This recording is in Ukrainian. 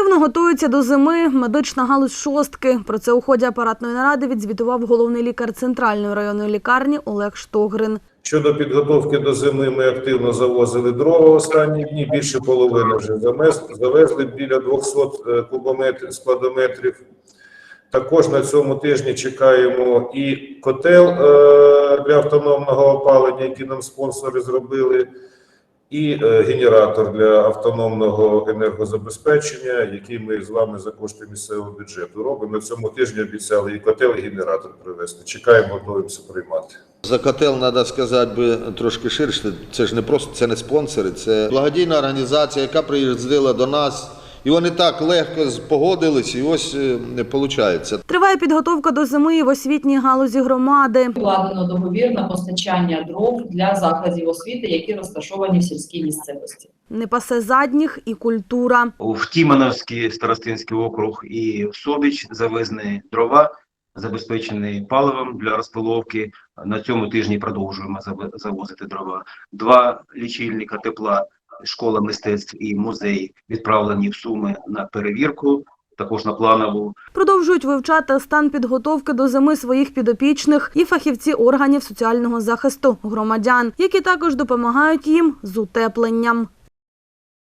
Активно готуються до зими медична галузь шостки. Про це у ході апаратної наради відзвітував головний лікар центральної районної лікарні Олег Штогрин. Щодо підготовки до зими, ми активно завозили дрова останні дні. Більше половини вже завезли біля 200 е, кубометрів складометрів. Також на цьому тижні чекаємо і котел е, для автономного опалення, який нам спонсори зробили, і е, генератор для автономного енергозабезпечення, який ми з вами за кошти місцевого бюджету робимо. Цьому тижні обіцяли і котел, і генератор привезти. Чекаємо, готуємося приймати. За котел треба сказати би трошки ширше. Це ж не просто це не спонсори, це благодійна організація, яка приїздила до нас. І вони так легко погодились, і ось не виходить. Триває підготовка до зими і в освітній галузі громади. Укладено договір на постачання дров для закладів освіти, які розташовані в сільській місцевості. Не пасе задніх і культура. в Тімановський старостинський округ і в Собіч завезені дрова, забезпечені паливом для розпиловки. На цьому тижні продовжуємо завозити дрова. Два лічильника тепла, школа мистецтв і музей відправлені в Суми на перевірку, також на планову. Продовжують вивчати стан підготовки до зими своїх підопічних і фахівці органів соціального захисту громадян, які також допомагають їм з утепленням.